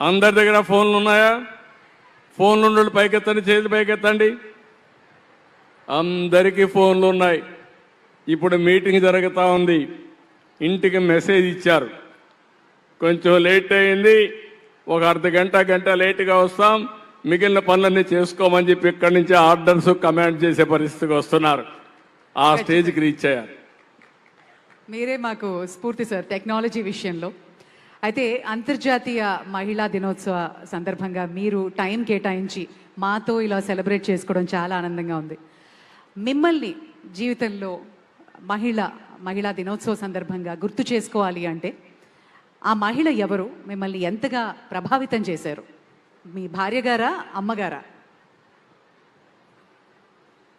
అందరి దగ్గర ఫోన్లు ఉన్నాయా ఫోన్లు ఉన్న పైకెత్తండి చేతులు పైకెత్తండి. అందరికీ ఫోన్లు ఉన్నాయి ఇప్పుడు మీటింగ్ జరుగుతూ ఉంది. ఇంటికి మెసేజ్ ఇచ్చారు. కొంచెం లేట్ అయింది. ఒక అర్ధ గంట గంట లేటుగా వస్తాం. మిగిలిన పనులన్నీ చేసుకోమని చెప్పి ఇక్కడి నుంచి ఆర్డర్స్ కమాండ్ చేసే పరిస్థితికి వస్తున్నారు. ఆ స్టేజ్కి రీచ్ అయ్యారు. మీరే మాకు స్ఫూర్తి సార్ టెక్నాలజీ విషయంలో. అయితే అంతర్జాతీయ మహిళా దినోత్సవ సందర్భంగా మీరు టైం కేటాయించి మాతో ఇలా సెలబ్రేట్ చేసుకోవడం చాలా ఆనందంగా ఉంది. మిమ్మల్ని జీవితంలో మహిళ మహిళా దినోత్సవ సందర్భంగా గుర్తు చేసుకోవాలి అంటే ఆ మహిళ ఎవరు? మిమ్మల్ని ఎంతగా ప్రభావితం చేశారు? మీ భార్య గారా అమ్మగారా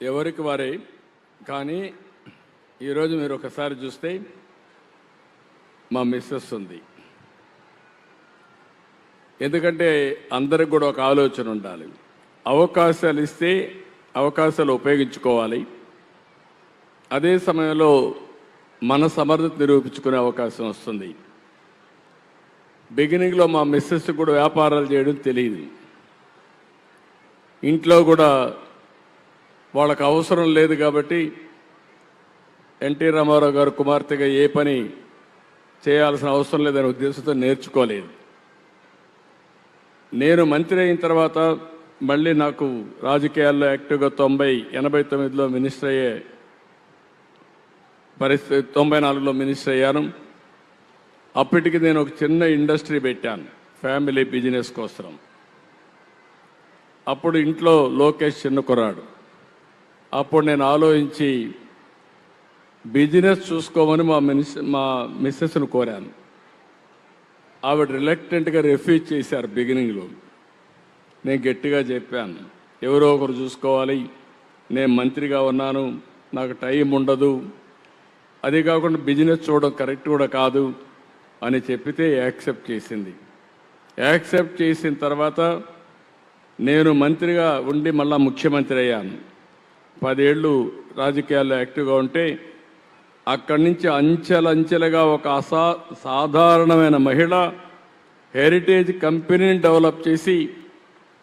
ఎవరికి వారే కానీ ఈరోజు మీరు ఒకసారి చూస్తే మా మిస్సెస్ ఉంది. ఎందుకంటే అందరికి కూడా ఒక ఆలోచన ఉండాలి. అవకాశాలు ఇస్తే అవకాశాలు ఉపయోగించుకోవాలి. అదే సమయంలో మన సమర్థత నిరూపించుకునే అవకాశం వస్తుంది. బిగినింగ్లో మా మిస్సెస్ కూడా వ్యాపారాలు చేయడం తెలియదు. ఇంట్లో కూడా వాళ్ళకు అవసరం లేదు కాబట్టి ఎన్టీ రామారావు గారు కుమార్తెగా ఏ పని చేయాల్సిన అవసరం లేదనే ఉద్దేశంతో నేర్చుకోలేదు. నేను మంత్రి అయిన తర్వాత మళ్ళీ నాకు రాజకీయాల్లో యాక్టివ్గా తొంభై ఎనభై తొమ్మిదిలో మినిస్టర్ అయ్యే పరిస్థితి తొంభై నాలుగులో మినిస్టర్ అయ్యాను. అప్పటికి నేను ఒక చిన్న ఇండస్ట్రీ పెట్టాను ఫ్యామిలీ బిజినెస్ కోసం. అప్పుడు ఇంట్లో లోకేష్ చిన్న కుర్రాడు. అప్పుడు నేను ఆలోచించి బిజినెస్ చూసుకోమని మా మినిస్ మా మిస్సెస్ను కోరాను. ఆవిడ రిలక్టెంట్గా రిఫ్యూజ్ చేశారు బిగినింగ్లో నేను గట్టిగా చెప్పాను ఎవరో ఒకరు చూసుకోవాలి నేను మంత్రిగా ఉన్నాను నాకు టైం ఉండదు అది కాకుండా బిజినెస్ చూడడం కరెక్ట్ కూడా కాదు అని చెప్పితే యాక్సెప్ట్ చేసింది. యాక్సెప్ట్ చేసిన తర్వాత నేను మంత్రిగా ఉండి మళ్ళా ముఖ్యమంత్రి అయ్యాను. పదేళ్ళు రాజకీయాల్లో యాక్టివ్గా ఉంటే అక్కడి నుంచి అంచెలంచెలుగా ఒక అసా సాధారణమైన మహిళ హెరిటేజ్ కంపెనీని డెవలప్ చేసి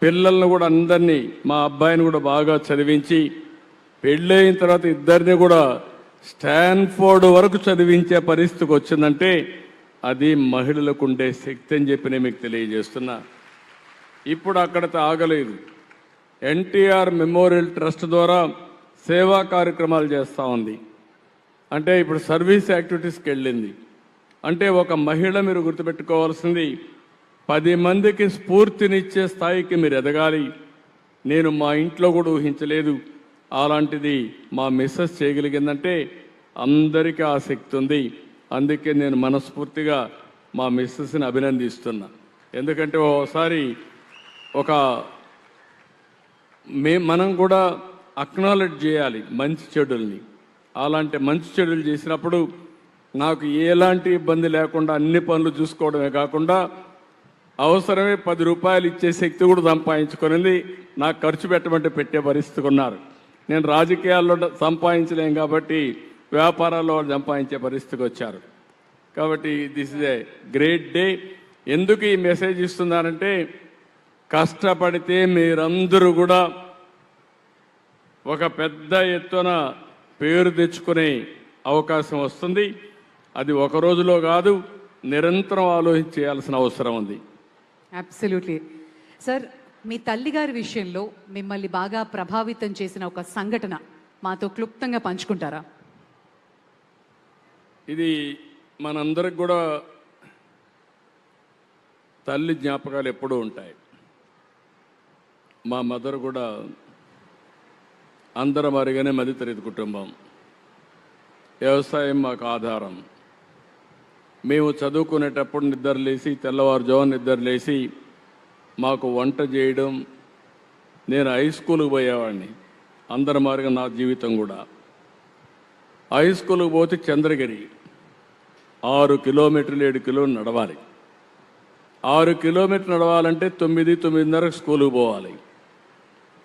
పిల్లల్ని కూడా అందరినీ మా అబ్బాయిని కూడా బాగా చదివించి పెళ్ళయిన తర్వాత ఇద్దరిని కూడా స్టాన్ఫోర్డ్ వరకు చదివించే పరిస్థితికి వచ్చిందంటే అది మహిళలకు ఉండే శక్తి అని చెప్పి నేను మీకు తెలియజేస్తున్నా. ఇప్పుడు అక్కడ ఆగలేదు ఎన్టీఆర్ మెమోరియల్ ట్రస్ట్ ద్వారా సేవా కార్యక్రమాలు చేస్తూ ఉంది. అంటే ఇప్పుడు సర్వీస్ యాక్టివిటీస్కి వెళ్ళింది అంటే ఒక మహిళ మీరు గుర్తుపెట్టుకోవాల్సింది పది మందికి స్ఫూర్తినిచ్చే స్థాయికి మీరు ఎదగాలి. నేను మా ఇంట్లో కూడా ఊహించలేదు. అలాంటిది మా మిస్సెస్ చేయగలిగిందంటే అందరికీ ఆ శక్తి ఉంది. అందుకే నేను మనస్ఫూర్తిగా మా మిస్సెస్ని అభినందిస్తున్నా. ఎందుకంటే ఓసారి ఒక మే మనం కూడా అక్నాలెడ్జ్ చేయాలి మంచి చెడుల్ని. అలాంటి మంచి చెడులు చేసినప్పుడు నాకు ఎలాంటి ఇబ్బంది లేకుండా అన్ని పనులు చూసుకోవడమే కాకుండా అవసరమే పది రూపాయలు ఇచ్చే శక్తి కూడా సంపాదించుకునింది. నాకు ఖర్చు పెట్టమంటే పెట్టే పరిస్థితికి ఉన్నారు. నేను రాజకీయాల్లో సంపాదించలేం కాబట్టి వ్యాపారాల్లో సంపాదించే పరిస్థితికి వచ్చారు. కాబట్టి this is a great day ఎందుకు ఈ మెసేజ్ ఇస్తున్నారంటే కష్టపడితే మీరందరూ కూడా ఒక పెద్ద ఎత్తున పేరు తెచ్చుకునే అవకాశం వస్తుంది. అది ఒక రోజులో కాదు నిరంతరం ఆలోచించి చేయాల్సిన అవసరం ఉంది. అబ్సల్యూట్లీ సార్ మీ తల్లిగారి విషయంలో మిమ్మల్ని బాగా ప్రభావితం చేసిన ఒక సంఘటన మాతో క్లుప్తంగా పంచుకుంటారా? ఇది మనందరికి కూడా తల్లి జ్ఞాపకాలు ఎప్పుడూ ఉంటాయి. మా మదర్ కూడా అందరం అరిగానే మధ్యతరగతి కుటుంబం. వ్యవసాయం మాకు ఆధారం. మేము చదువుకునేటప్పుడు నిద్రలేసి తెల్లవారుజామున నిద్రలేసి మాకు వంట చేయడం. నేను హై స్కూల్కి పోయేవాడిని. అందరి మారిగా నా జీవితం కూడా. హై స్కూల్కి పోతే చంద్రగిరి. ఆరు కిలోమీటర్లు ఏడు కిలో నడవాలి. ఆరు కిలోమీటర్ నడవాలంటే తొమ్మిది తొమ్మిదిన్నర స్కూల్కి పోవాలి.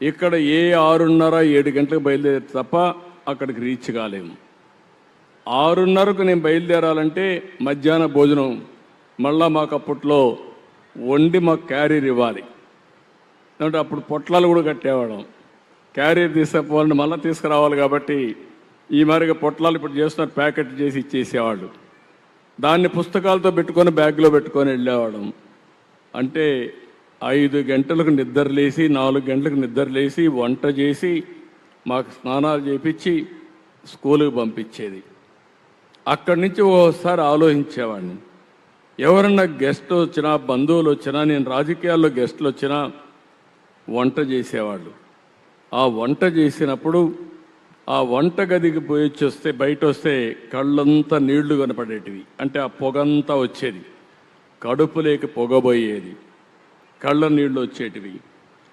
ఇక్కడ ఏ ఆరున్నర ఏడు గంటలకు బయలుదేరి తప్ప అక్కడికి రీచ్ కాలేము. ఆరున్నరకు నేను బయలుదేరాలంటే మధ్యాహ్న భోజనం మళ్ళా మాకు అప్పట్లో వండి మాకు క్యారీర్ ఇవ్వాలి. అంటే అప్పుడు పొట్లాలు కూడా కట్టేవాళ్ళం. క్యారియర్ తీసుకుపోవాలని మళ్ళీ తీసుకురావాలి కాబట్టి ఈ మరిగా పొట్లాలు ఇప్పుడు చేస్తున్నారు ప్యాకెట్ చేసి ఇచ్చేసేవాళ్ళు. దాన్ని పుస్తకాలతో పెట్టుకొని బ్యాగ్లో పెట్టుకొని వెళ్ళేవాళ్ళం. అంటే ఐదు గంటలకు నిద్రలేసి నాలుగు గంటలకు నిద్రలేసి వంట చేసి మాకు స్నానాలు చేపించి స్కూల్కి పంపించేది. అక్కడి నుంచి ఓసారి ఆలోచించేవాడిని. ఎవరన్నా గెస్ట్ వచ్చినా బంధువులు వచ్చినా నేను రాజకీయాల్లో గెస్ట్లు వచ్చినా వంట చేసేవాళ్ళు. ఆ వంట చేసినప్పుడు ఆ వంట గదికి పోయి వస్తే బయట వస్తే కళ్ళంతా నీళ్ళు కనపడేటివి. అంటే ఆ పొగంతా వచ్చేది. కడుపులేకి పొగబోయేది కళ్ళ నీళ్ళు వచ్చేటివి.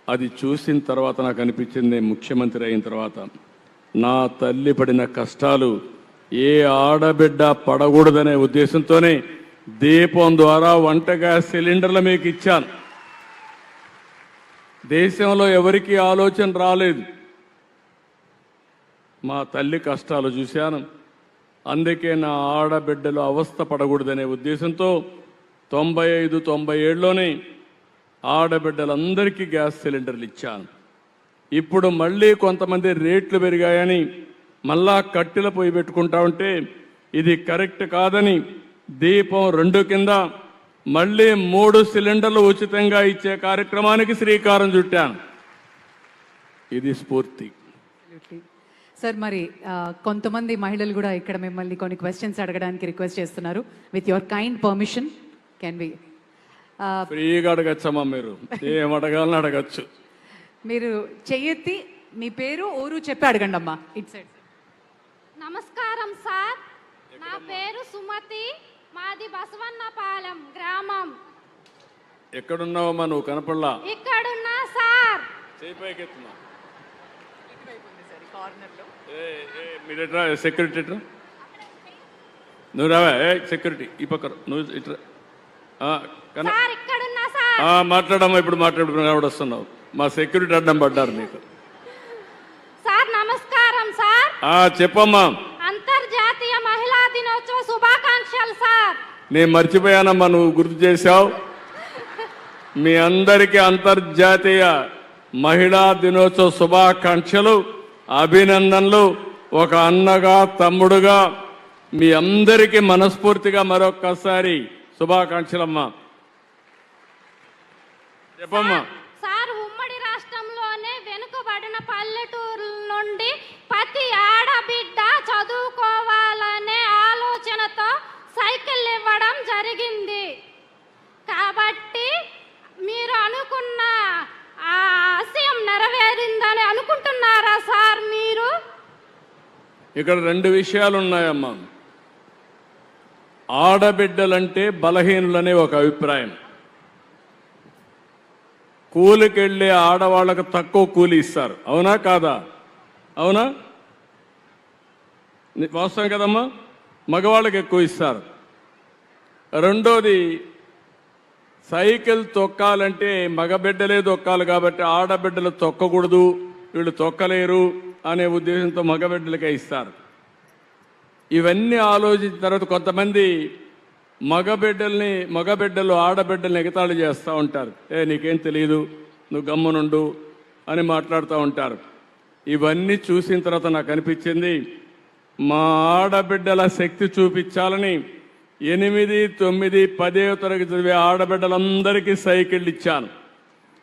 అది చూసిన తర్వాత నాకు అనిపించింది ముఖ్యమంత్రి అయిన తర్వాత నా తల్లి పడిన కష్టాలు ఏ ఆడబిడ్డ పడకూడదనే ఉద్దేశంతోనే దీపం ద్వారా వంట గ్యాస్ సిలిండర్లు మీకు ఇచ్చాను. దేశంలో ఎవరికి ఆలోచన రాలేదు. మా తల్లి కష్టాలు చూశాను. అందుకే నా ఆడబిడ్డలు అవస్థ పడకూడదనే ఉద్దేశంతో తొంభై ఐదు తొంభై ఏడులోనే ఆడబిడ్డలందరికీ గ్యాస్ సిలిండర్లు ఇచ్చాను. ఇప్పుడు మళ్ళీ కొంతమంది రేట్లు పెరిగాయని మళ్ళా కట్టెల పొయ్యి పెట్టుకుంటా ఉంటే ఇది కరెక్ట్ కాదని దీపం రెండు కింద మళ్ళీ మూడు సిలిండర్లు ఉచితంగా ఇచ్చే కార్యక్రమానికి శ్రీకారం చుట్టాను. ఇది స్ఫూర్తి. సార్ మరి కొంతమంది మహిళలు కూడా ఇక్కడ మిమ్మల్ని కొన్ని క్వశ్చన్స్ అడగడానికి రిక్వెస్ట్ చేస్తున్నారు. With your kind permission can we ఫ్రీగా అడగచ్చమ్మా మీరు? ఏం అడగాలని అడగచ్చు. మీరు చెయ్యెత్తి మీ పేరు ఊరు చెప్పి అడగండి అమ్మా. ఇట్ సైడ్ నమస్కారం సార్. నా పేరు సుమతి. మాది బసవన్నపాలెం గ్రామం. ఎక్కడున్నావమ్మా నువ్వు? కనపడలా? ఇక్కడున్నా సార్. చేయి పైకెత్తున్నా ఏ, ఏ, మీరు ఎట్రా సెక్యూరిటీ ఎట్రా? నువ్వు రావా? ఏ సెక్యూరిటీ ఈ పక్క. నువ్వు ఇట్రా. మాట్లాడమ్మా ఇప్పుడు మాట్లాడుకుని కాబట్టి వస్తున్నావు మా సెక్యూరిటీ అడ్డం పడ్డారు మీకు సార్ నమస్కారం సార్. చెప్పమ్మా. అంతర్జాతీయ మహిళా దినోత్సవ శుభాకాంక్షలు సార్. నేను మర్చిపోయానమ్మా నువ్వు గుర్తు చేశావు. మీ అందరికీ అంతర్జాతీయ మహిళా దినోత్సవ శుభాకాంక్షలు అభినందనలు. ఒక అన్నగా తమ్ముడుగా మీ అందరికీ మనస్ఫూర్తిగా మరొక్కసారి శుభాకాంక్షలమ్మా. చెప్పమ్మా. సార్ ఉమ్మడి రాష్ట్రంలోనే వెనుకబడిన పల్లెటూరుల నుండి ప్రతి ఆడబిడ్డ చదువుకోవాలనే ఆలోచనతో సైకిల్ ఇవ్వడం జరిగింది. కాబట్టి మీరు అనుకున్న ఆ ఆశయం నెరవేరిందని అనుకుంటున్నారా సార్ మీరు? ఇక్కడ రెండు విషయాలు ఉన్నాయమ్మా ఆడబిడ్డలంటే బలహీనులనే ఒక అభిప్రాయం. కూలికెళ్ళే ఆడవాళ్ళకు తక్కువ కూలి ఇస్తారు. అవునా కాదా? అవునా? వాస్తవం కదమ్మా? మగవాళ్ళకి ఎక్కువ ఇస్తారు. రెండోది సైకిల్ తొక్కాలంటే మగబిడ్డలే తొక్కాలి కాబట్టి ఆడబిడ్డలు తొక్కకూడదు వీళ్ళు తొక్కలేరు అనే ఉద్దేశంతో మగబిడ్డలకే ఇస్తారు. ఇవన్నీ ఆలోచించిన తర్వాత కొంతమంది మగబిడ్డల్ని మగబిడ్డలు ఆడబిడ్డల్ని ఎగతాళి చేస్తూ ఉంటారు. ఏ నీకేం తెలియదు నువ్వు గమ్మునుండు అని మాట్లాడుతూ ఉంటారు. ఇవన్నీ చూసిన తర్వాత నాకు అనిపించింది మా ఆడబిడ్డల శక్తి చూపించాలని ఎనిమిది తొమ్మిది పదే తరగతి చదివే ఆడబిడ్డలందరికీ సైకిళ్ళు ఇచ్చాను.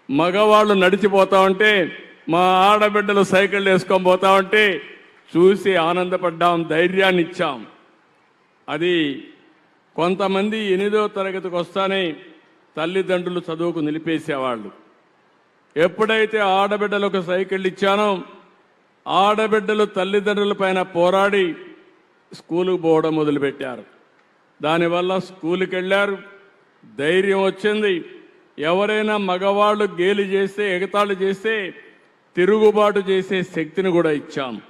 మగవాళ్ళు నడిచిపోతా ఉంటే మా ఆడబిడ్డలు సైకిళ్ళు వేసుకొని పోతా ఉంటే చూసి ఆనందపడ్డాం ధైర్యాన్ని ఇచ్చాం అది కొంతమంది ఎనిమిదో తరగతికి వస్తానే తల్లిదండ్రులు చదువుకు నిలిపేసేవాళ్ళు. ఎప్పుడైతే ఆడబిడ్డలకు సైకిళ్ళు ఇచ్చానో ఆడబిడ్డలు తల్లిదండ్రుల పైన పోరాడి స్కూలుకు పోవడం మొదలుపెట్టారు. దానివల్ల స్కూల్కి వెళ్ళారు ధైర్యం వచ్చింది. ఎవరైనా మగవాళ్ళు గేలి చేస్తే ఎగతాళి చేస్తే తిరుగుబాటు చేసే శక్తిని కూడా ఇచ్చాం.